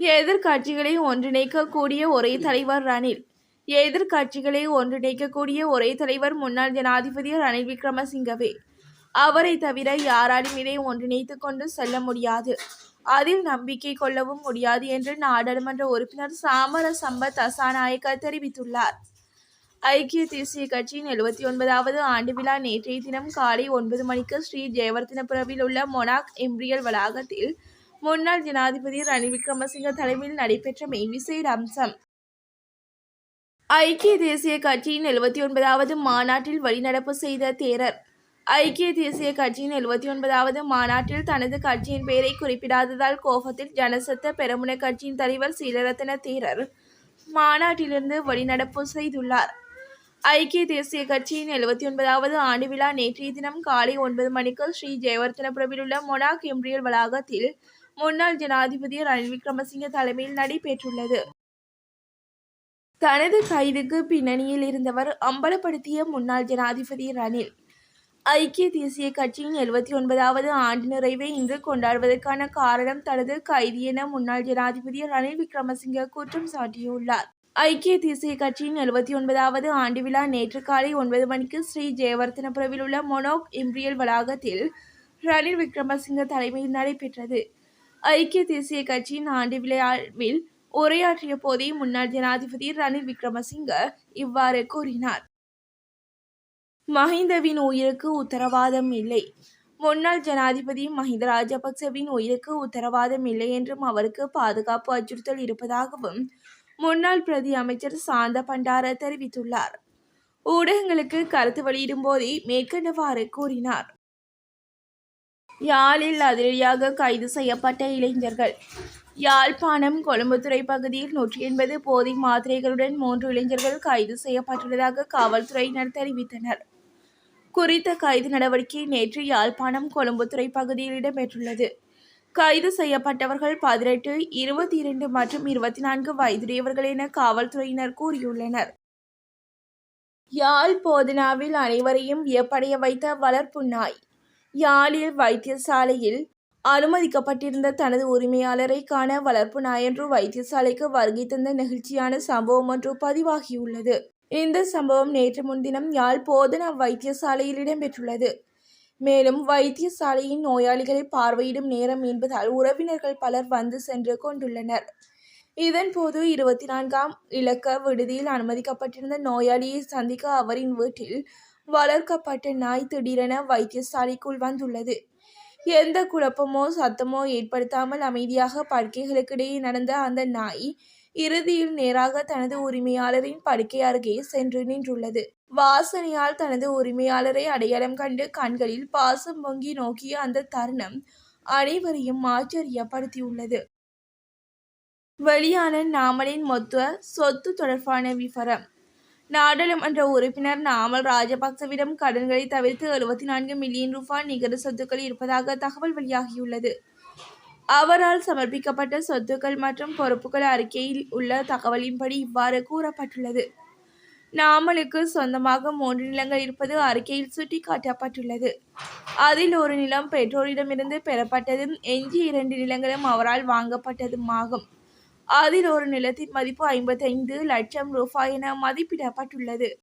எதிர்கட்சிகளை ஒன்றிணைக்கக்கூடிய ஒரே தலைவர் ரணில். எதிர்கட்சிகளை ஒன்றிணைக்கக்கூடிய ஒரே தலைவர் முன்னாள் ஜனாதிபதி ரணில் விக்ரமசிங்கவே. அவரை தவிர யாராலும் இதை ஒன்றிணைத்து கொண்டு செல்ல முடியாது. அதில் நம்பிக்கை கொள்ளவும் முடியாது என்று நாடாளுமன்ற உறுப்பினர் சாமர சம்பத் அசாநாயக்க தெரிவித்துள்ளார். ஐக்கிய தேசிய கட்சியின் எழுபத்தி ஒன்பதாவது ஆண்டு விழா நேற்றைய தினம் காலை ஒன்பது மணிக்கு ஸ்ரீ ஜெயவர்தனபுரவில் உள்ள மொனாக் எம்பிரியல் வளாகத்தில் முன்னாள் ஜனாதிபதி ரணில் விக்ரமசிங்க தலைமையில் நடைபெற்ற விசேட அம்சம் ஐக்கிய தேசிய கட்சியின் எழுபத்தி ஒன்பதாவது மாநாட்டில் வழிநடப்பு செய்த தேரர். ஐக்கிய தேசிய கட்சியின் எழுபத்தி ஒன்பதாவது மாநாட்டில் தனது கட்சியின் பெயரை குறிப்பிடாததால் கோபத்தில் ஜனசத்த பெரமுன கட்சியின் தலைவர் சீலரத்ன தேரர் மாநாட்டிலிருந்து வழிநடப்பு செய்துள்ளார். ஐக்கிய தேசிய கட்சியின் எழுபத்தி ஒன்பதாவது ஆண்டு விழா நேற்றைய தினம் காலை ஒன்பது மணிக்கு ஸ்ரீ ஜெயவர்த்தனபுரவில் உள்ள மொனாக் எம்ரியல் வளாகத்தில் முன்னாள் ஜனாதிபதி ரணில் விக்ரமசிங்க தலைமையில் நடைபெற்றுள்ளது. தனது கைதுக்கு பின்னணியில் இருந்தவர் அம்பலப்படுத்திய முன்னாள் ஜனாதிபதி ரணில். ஐக்கிய தேசிய கட்சியின் எழுபத்தி ஒன்பதாவது ஆண்டு நிறைவை இன்று கொண்டாடுவதற்கான காரணம் தனது கைது என முன்னாள் ஜனாதிபதி ரணில் விக்ரமசிங்க குற்றம் சாட்டியுள்ளார். ஐக்கிய தேசிய கட்சியின் எழுபத்தி ஒன்பதாவது ஆண்டு விழா நேற்று காலை ஒன்பது மணிக்கு ஸ்ரீ ஜெயவர்தனபுரவில் உள்ள மொனோக் இம்ரியல் வளாகத்தில் ரணில் விக்ரமசிங்க தலைமையில் நடைபெற்றது. ஐக்கிய தேசிய கட்சியின் ஆண்டு விழாவில் உரையாற்றிய போதே முன்னாள் ஜனாதிபதி ரணில் விக்ரமசிங்க இவ்வாறு கூறினார். மஹிந்தவின் உயிருக்கு உத்தரவாதம் இல்லை. முன்னாள் ஜனாதிபதி மஹிந்த ராஜபக்சவின் உயிருக்கு உத்தரவாதம் இல்லை என்றும் அவருக்கு பாதுகாப்பு அச்சுறுத்தல் இருப்பதாகவும் முன்னாள் பிரதி அமைச்சர் சாந்த பண்டார தெரிவித்துள்ளார். ஊடகங்களுக்கு கருத்து வெளியிடும் போதே மேற்கண்டவாறு கூறினார். யாழில் அதிரடியாக கைது செய்யப்பட்ட இளைஞர்கள். யாழ்ப்பாணம் கொழும்புத்துறை பகுதியில் நூற்றி எண்பது போதை மாத்திரைகளுடன் மூன்று இளைஞர்கள் கைது செய்யப்பட்டுள்ளதாக காவல்துறையினர் தெரிவித்தனர். குறித்த கைது நடவடிக்கை நேற்று யாழ்ப்பாணம் கொழும்புத்துறை பகுதியில் இடம்பெற்றுள்ளது. கைது செய்யப்பட்டவர்கள் பதினெட்டு இருபத்தி இரண்டு மற்றும் இருபத்தி நான்கு வயதுடையவர்கள் என காவல்துறையினர் கூறியுள்ளனர். யாழ் போதனாவில் அனைவரையும் வியப்படைய வைத்த வளர்ப்பு நாய். யாழில் வைத்தியசாலையில் அனுமதிக்கப்பட்டிருந்த தனது உரிமையாளரை காண வளர்ப்பு நாயன்று வைத்தியசாலைக்கு வருகை தந்த நெகிழ்ச்சியான சம்பவம் ஒன்று பதிவாகியுள்ளது. இந்த சம்பவம் நேற்று முன்தினம் யாழ் போதனா வைத்தியசாலையில் இடம்பெற்றுள்ளது. மேலும் வைத்தியசாலையின் நோயாளிகளை பார்வையிடும் நேரம் என்பதால் உறவினர்கள் பலர் வந்து சென்று கொண்டுள்ளனர். இதன்போது இருபத்தி நான்காம் இலக்க விடுதியில் அனுமதிக்கப்பட்டிருந்த நோயாளியை சந்திக்க அவரின் வீட்டில் வளர்க்கப்பட்ட நாய் திடீரென வைத்தியசாலைக்குள் வந்துள்ளது. எந்த குழப்பமோ சத்தமோ ஏற்படுத்தாமல் அமைதியாக படுக்கைகளுக்கிடையே நடந்த அந்த நாய் இறுதியில் நேராக தனது உரிமையாளரின் படுக்கை அருகே சென்று நின்றுள்ளது. வாசனையால் தனது உரிமையாளரை அடையாளம் கண்டு கண்களில் பாசம் பொங்கி நோக்கிய அந்த தருணம் அனைவரையும் ஆச்சரியப்படுத்தியுள்ளது. வெளியான நாமலின் மொத்த சொத்து தொடர்பான விவரம். நாடாளுமன்ற உறுப்பினர் நாமல் ராஜபக்சவிடம் கடன்களை தவிர்த்து எழுபத்தி நான்கு மில்லியன் ரூபாய் நிகர சொத்துக்கள் இருப்பதாக தகவல் வெளியாகியுள்ளது. அவரால் சமர்ப்பிக்கப்பட்ட சொத்துக்கள் மற்றும் பொறுப்புகள் அறிக்கையில் உள்ள தகவலின்படி இவ்வாறு கூறப்பட்டுள்ளது. நாமலுக்கு சொந்தமாக மூன்று நிலங்கள் இருப்பது அறிக்கையில் சுட்டிக்காட்டப்பட்டுள்ளது. அதில் ஒரு நிலம் பெற்றோரிடமிருந்து பெறப்பட்டதும் எஞ்சி இரண்டு நிலங்களும் அவரால் வாங்கப்பட்டதுமாகும். ஆகும் அதில் ஒரு நிலத்தின் மதிப்பு ஐம்பத்தைந்து லட்சம் ரூபாய் என மதிப்பிடப்பட்டுள்ளது.